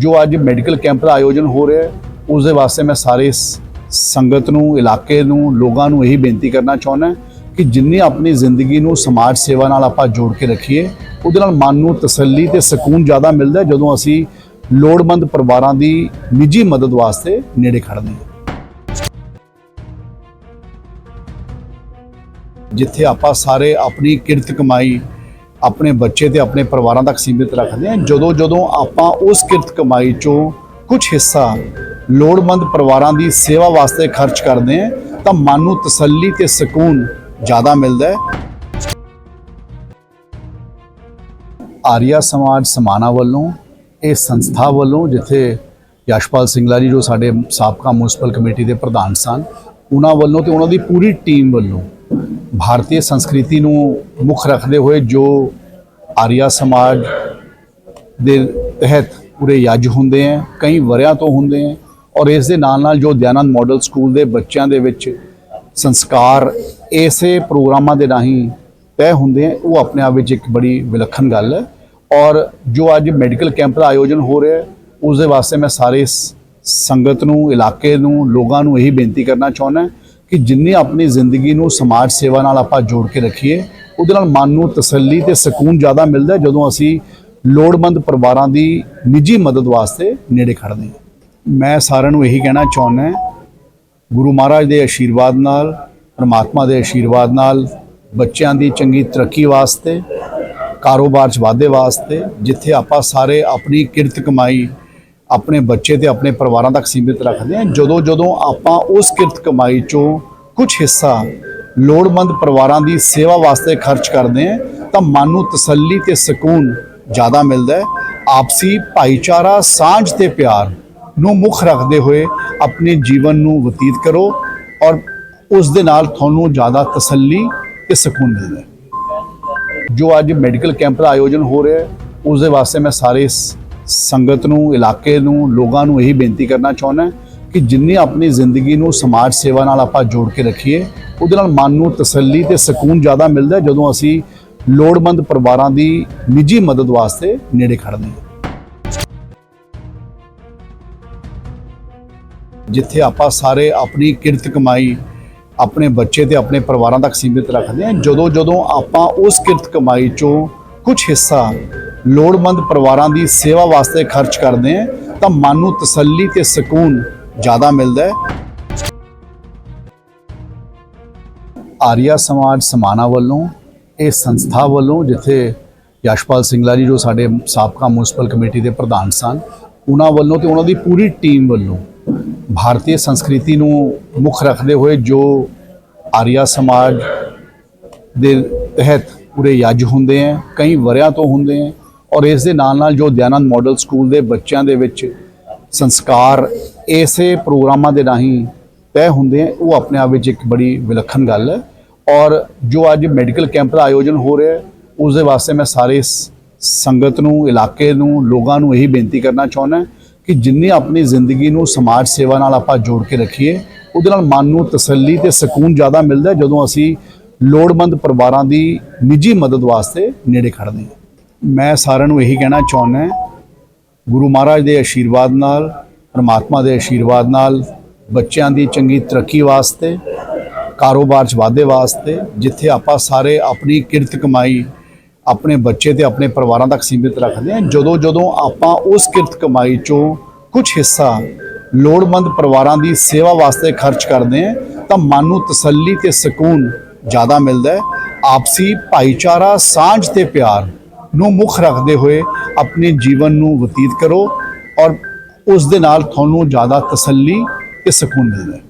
ਜੋ ਅੱਜ medical camp ਦਾ ਆਯੋਜਨ ਹੋ ਰਿਹਾ ਹੈ ਉਸ ਦੇ ਵਾਸਤੇ ਮੈਂ ਸਾਰੇ ਸੰਗਤ ਨੂੰ, ਇਲਾਕੇ ਨੂੰ, ਲੋਕਾਂ ਨੂੰ ਇਹੀ ਬੇਨਤੀ ਕਰਨਾ ਚਾਹੁੰਦਾ ਕਿ ਜਿੰਨੀ ਆਪਣੀ ਜ਼ਿੰਦਗੀ ਨੂੰ ਸਮਾਜ ਸੇਵਾ ਨਾਲ ਆਪਾਂ ਜੋੜ ਕੇ ਰੱਖੀਏ, ਉਹਦੇ ਨਾਲ ਮਨ ਨੂੰ ਤਸੱਲੀ ਤੇ ਸਕੂਨ ਜ਼ਿਆਦਾ ਮਿਲਦਾ ਜਦੋਂ ਅਸੀਂ ਲੋੜਵੰਦ ਪਰਿਵਾਰਾਂ ਦੀ ਨਿੱਜੀ ਮਦਦ ਵਾਸਤੇ ਨੇੜੇ ਖੜਦੇ ਹਾਂ। ਜਿੱਥੇ ਆਪਾਂ ਸਾਰੇ ਆਪਣੀ ਕਿਰਤ ਕਮਾਈ ਆਪਣੇ ਬੱਚੇ ਤੇ ਆਪਣੇ ਪਰਿਵਾਰਾਂ ਤੱਕ ਸੀਮਿਤ ਰੱਖਦੇ ਹਾਂ। ਜਦੋਂ ਜਦੋਂ ਆਪਾਂ ਉਸ ਕਿਰਤ ਕਮਾਈ ਚੋਂ ਕੁਝ ਹਿੱਸਾ ਲੋੜਵੰਦ ਪਰਿਵਾਰਾਂ ਦੀ ਸੇਵਾ ਵਾਸਤੇ ਖਰਚ ਕਰਦੇ ਹਾਂ, ਤਾਂ ਮਨ ਨੂੰ ਤਸੱਲੀ ਤੇ ਸਕੂਨ ਜ਼ਿਆਦਾ ਮਿਲਦਾ ਹੈ। ਆਰੀਆ ਸਮਾਜ ਸਮਾਨਾ ਵੱਲੋਂ, ਇਹ ਸੰਸਥਾ ਵੱਲੋਂ ਜਿੱਥੇ ਯਸ਼ਪਾਲ ਸਿੰਘਲਾ ਜੀ ਜੋ ਸਾਡੇ ਸਾਬਕਾ ਮਿਊਨਿਸਪਲ ਕਮੇਟੀ ਦੇ ਪ੍ਰਧਾਨ ਸਨ, ਉਹਨਾਂ ਵੱਲੋਂ ਤੇ ਉਹਨਾਂ ਦੀ ਪੂਰੀ ਟੀਮ ਵੱਲੋਂ ਭਾਰਤੀ ਸੰਸਕ੍ਰਿਤੀ ਨੂੰ ਮੁੱਖ ਰੱਖਦੇ ਹੋਏ ਜੋ ਆਰੀਆ ਸਮਾਜ ਦੇ ਤਹਿਤ ਪੂਰੇ ਯੱਜ ਹੁੰਦੇ ਹੈ, ਕਈ ਵਰਿਆਂ ਤੋਂ ਹੁੰਦੇ ਹੈ ਔਰ ਇਸ ਦੇ ਨਾਲ ਨਾਲ ਜੋ ਦਿਆਨੰਦ ਮਾਡਲ ਸਕੂਲ ਦੇ ਬੱਚਿਆਂ ਦੇ ਵਿੱਚ ਸੰਸਕਾਰ ਇਸੇ ਪ੍ਰੋਗਰਾਮਾਂ ਦੇ ਰਾਹੀਂ ਤੈਅ ਹੁੰਦੇ ਹੈ, ਉਹ ਆਪਣੇ ਆਪ ਵਿੱਚ ਇੱਕ ਬੜੀ ਵਿਲੱਖਣ ਗੱਲ ਹੈ ਔਰ ਜੋ ਅੱਜ ਮੈਡੀਕਲ ਕੈਂਪ ਦਾ ਆਯੋਜਨ ਹੋ ਰਿਹਾ ਹੈ, ਉਸ ਦੇ ਵਾਸਤੇ ਮੈਂ ਸਾਰੇ ਸੰਗਤ ਨੂੰ, ਇਲਾਕੇ ਨੂੰ, ਲੋਕਾਂ ਨੂੰ ਇਹੀ ਬੇਨਤੀ ਕਰਨਾ ਚਾਹੁੰਦਾ ਕਿ ਜਿੰਨੀ ਆਪਣੀ ਜ਼ਿੰਦਗੀ ਨੂੰ ਸਮਾਜ ਸੇਵਾ ਨਾਲ ਆਪਾਂ ਜੋੜ ਕੇ ਰੱਖੀਏ, ਉਹਦੇ ਨਾਲ ਮਨ ਨੂੰ ਤਸੱਲੀ ਤੇ ਸਕੂਨ ਜ਼ਿਆਦਾ ਮਿਲਦਾ ਜਦੋਂ ਅਸੀਂ ਲੋੜਵੰਦ ਪਰਿਵਾਰਾਂ ਦੀ ਨਿੱਜੀ ਮਦਦ ਵਾਸਤੇ ਨੇੜੇ ਖੜਦੇ ਹਾਂ। ਮੈਂ ਸਾਰਿਆਂ ਨੂੰ ਇਹੀ ਕਹਿਣਾ ਚਾਹੁੰਦਾ ਗੁਰੂ ਮਹਾਰਾਜ ਦੇ ਆਸ਼ੀਰਵਾਦ ਨਾਲ, ਪਰਮਾਤਮਾ ਦੇ ਆਸ਼ੀਰਵਾਦ ਨਾਲ, ਬੱਚਿਆਂ ਦੀ ਚੰਗੀ ਤਰੱਕੀ ਵਾਸਤੇ, ਕਾਰੋਬਾਰ 'ਚ ਵਾਧੇ ਵਾਸਤੇ, ਜਿੱਥੇ ਆਪਾਂ ਸਾਰੇ ਆਪਣੀ ਕਿਰਤ ਕਮਾਈ ਆਪਣੇ ਬੱਚੇ ਤੇ ਆਪਣੇ ਪਰਿਵਾਰਾਂ ਤੱਕ ਸੀਮਿਤ ਰੱਖਦੇ ਹਾਂ। ਜਦੋਂ ਜਦੋਂ ਆਪਾਂ ਉਸ ਕਿਰਤ ਕਮਾਈ ਚੋਂ ਕੁਝ ਹਿੱਸਾ ਲੋੜਵੰਦ ਪਰਿਵਾਰਾਂ ਦੀ ਸੇਵਾ ਵਾਸਤੇ ਖਰਚ ਕਰਦੇ ਹਾਂ, ਤਾਂ ਮਨ ਨੂੰ ਤਸੱਲੀ ਤੇ ਸਕੂਨ ਜ਼ਿਆਦਾ ਮਿਲਦਾ ਹੈ। ਆਪਸੀ ਭਾਈਚਾਰਾ, ਸਾਂਝ ਤੇ ਪਿਆਰ ਨੂੰ ਮੁੱਖ ਰੱਖਦੇ ਹੋਏ ਆਪਣੇ ਜੀਵਨ ਨੂੰ ਬਤੀਤ ਕਰੋ ਔਰ ਉਸ ਦੇ ਨਾਲ ਤੁਹਾਨੂੰ ਜ਼ਿਆਦਾ ਤਸੱਲੀ ਤੇ ਸਕੂਨ ਮਿਲਦਾ ਜੋ ਅੱਜ ਮੈਡੀਕਲ ਕੈਂਪ ਦਾ ਆਯੋਜਨ ਹੋ ਰਿਹਾ ਹੈ, ਉਸ ਦੇ ਵਾਸਤੇ ਮੈਂ ਸਾਰੇ ਸੰਗਤ ਨੂੰ, ਇਲਾਕੇ ਨੂੰ, ਲੋਕਾਂ ਨੂੰ ਇਹੀ ਬੇਨਤੀ ਕਰਨਾ ਚਾਹੁੰਦਾ ਕਿ ਜਿੰਨੀ ਆਪਣੀ ਜ਼ਿੰਦਗੀ ਨੂੰ ਸਮਾਜ ਸੇਵਾ ਨਾਲ ਆਪਾਂ ਜੋੜ ਕੇ ਰੱਖੀਏ, ਉਹਦੇ ਨਾਲ ਮਨ ਨੂੰ ਤਸੱਲੀ ਤੇ ਸਕੂਨ ਜ਼ਿਆਦਾ ਮਿਲਦਾ ਜਦੋਂ ਅਸੀਂ ਲੋੜਵੰਦ ਪਰਿਵਾਰਾਂ ਦੀ ਨਿੱਜੀ ਮਦਦ ਵਾਸਤੇ ਨੇੜੇ ਖੜਦੇ ਹਾਂ। ਜਿੱਥੇ ਆਪਾਂ ਸਾਰੇ ਆਪਣੀ ਕਿਰਤ ਕਮਾਈ, ਆਪਣੇ ਬੱਚੇ ਤੇ ਆਪਣੇ ਪਰਿਵਾਰਾਂ ਤੱਕ ਸੀਮਿਤ ਰੱਖਦੇ ਹਾਂ ਜਦੋਂ ਜਦੋਂ ਆਪਾਂ ਉਸ ਕਿਰਤ ਕਮਾਈ ਚੋਂ ਕੁਝ ਹਿੱਸਾ ਲੋੜਵੰਦ ਪਰਿਵਾਰਾਂ ਦੀ ਸੇਵਾ ਵਾਸਤੇ ਖਰਚ ਕਰਦੇ ਹਾਂ, ਤਾਂ ਮਨ ਨੂੰ ਤਸੱਲੀ ਤੇ ਸਕੂਨ ਜ਼ਿਆਦਾ ਮਿਲਦਾ ਹੈ। ਆਰੀਆ ਸਮਾਜ ਸਮਾਨਾ ਵੱਲੋਂ, ਇਹ ਸੰਸਥਾ ਵੱਲੋਂ ਜਿੱਥੇ ਯਸ਼ਪਾਲ ਸਿੰਘਲਾ ਜੀ ਜੋ ਸਾਡੇ ਸਾਬਕਾ ਮਿਊਨਿਸਪਲ ਕਮੇਟੀ ਦੇ ਪ੍ਰਧਾਨ ਸਨ, ਉਹਨਾਂ ਵੱਲੋਂ ਤੇ ਉਹਨਾਂ ਦੀ ਪੂਰੀ ਟੀਮ ਵੱਲੋਂ ਭਾਰਤੀ ਸੰਸਕ੍ਰਿਤੀ ਨੂੰ ਮੁੱਖ ਰੱਖਦੇ ਹੋਏ ਜੋ ਆਰੀਆ ਸਮਾਜ ਦੇ ਤਹਿਤ ਪੂਰੇ ਯੱਜ ਹੁੰਦੇ ਹੈ, ਕਈ ਵਰਿਆਂ ਤੋਂ ਹੁੰਦੇ ਹੈ ਔਰ ਇਸ ਦੇ ਨਾਲ ਨਾਲ ਜੋ ਦਿਆਨੰਦ ਮਾਡਲ ਸਕੂਲ ਦੇ ਬੱਚਿਆਂ ਦੇ ਵਿੱਚ ਸੰਸਕਾਰ ਇਸੇ ਪ੍ਰੋਗਰਾਮਾਂ ਦੇ ਰਾਹੀਂ ਤੈਅ ਹੁੰਦੇ ਹੈ, ਉਹ ਆਪਣੇ ਆਪ ਵਿੱਚ ਇੱਕ ਬੜੀ ਵਿਲੱਖਣ ਗੱਲ ਹੈ ਔਰ ਜੋ ਅੱਜ ਮੈਡੀਕਲ ਕੈਂਪ ਦਾ ਆਯੋਜਨ ਹੋ ਰਿਹਾ ਹੈ, ਉਸ ਦੇ ਵਾਸਤੇ ਮੈਂ ਸਾਰੇ ਸ- ਸੰਗਤ ਨੂੰ, ਇਲਾਕੇ ਨੂੰ, ਲੋਕਾਂ ਨੂੰ ਇਹੀ ਬੇਨਤੀ ਕਰਨਾ ਚਾਹੁੰਦਾ ਕਿ ਜਿੰਨੀ ਆਪਣੀ ਜ਼ਿੰਦਗੀ ਨੂੰ ਸਮਾਜ ਸੇਵਾ ਨਾਲ ਆਪਾਂ ਜੋੜ ਕੇ ਰੱਖੀਏ, ਉਹਦੇ ਨਾਲ ਮਨ ਨੂੰ ਤਸੱਲੀ ਤੇ ਸਕੂਨ ਜ਼ਿਆਦਾ ਮਿਲਦਾ ਜਦੋਂ ਅਸੀਂ ਲੋੜਵੰਦ ਪਰਿਵਾਰਾਂ ਦੀ ਨਿੱਜੀ ਮਦਦ ਵਾਸਤੇ ਨੇੜੇ ਖੜਦੇ ਹਾਂ। ਮੈਂ ਸਾਰਿਆਂ ਨੂੰ ਇਹੀ ਕਹਿਣਾ ਚਾਹੁੰਦਾ ਗੁਰੂ ਮਹਾਰਾਜ ਦੇ ਆਸ਼ੀਰਵਾਦ ਨਾਲ, ਪਰਮਾਤਮਾ ਦੇ ਆਸ਼ੀਰਵਾਦ ਨਾਲ, ਬੱਚਿਆਂ ਦੀ ਚੰਗੀ ਤਰੱਕੀ ਵਾਸਤੇ, ਕਾਰੋਬਾਰ 'ਚ ਵਾਧੇ ਵਾਸਤੇ, ਜਿੱਥੇ ਆਪਾਂ ਸਾਰੇ ਆਪਣੀ ਕਿਰਤ ਕਮਾਈ, ਆਪਣੇ ਬੱਚੇ ਤੇ ਆਪਣੇ ਪਰਿਵਾਰਾਂ ਤੱਕ ਸੀਮਿਤ ਰੱਖਦੇ ਹਾਂ, ਜਦੋਂ ਜਦੋਂ ਆਪਾਂ ਉਸ ਕਿਰਤ ਕਮਾਈ ਚੋਂ ਕੁਝ ਹਿੱਸਾ ਲੋੜਵੰਦ ਪਰਿਵਾਰਾਂ ਦੀ ਸੇਵਾ ਵਾਸਤੇ ਖਰਚ ਕਰਦੇ ਹਾਂ, ਤਾਂ ਮਨ ਨੂੰ ਤਸੱਲੀ ਤੇ ਸਕੂਨ ਜ਼ਿਆਦਾ ਮਿਲਦਾ ਹੈ। ਆਪਸੀ ਭਾਈਚਾਰਾ, ਸਾਂਝ ਤੇ ਪਿਆਰ ਨੂੰ ਮੁੱਖ ਰੱਖਦੇ ਹੋਏ ਆਪਣੇ ਜੀਵਨ ਨੂੰ ਬਤੀਤ ਕਰੋ ਔਰ ਉਸ ਦੇ ਨਾਲ ਤੁਹਾਨੂੰ ਜ਼ਿਆਦਾ ਤਸੱਲੀ ਤੇ ਸਕੂਨ ਮਿਲਦਾ ਹੈ।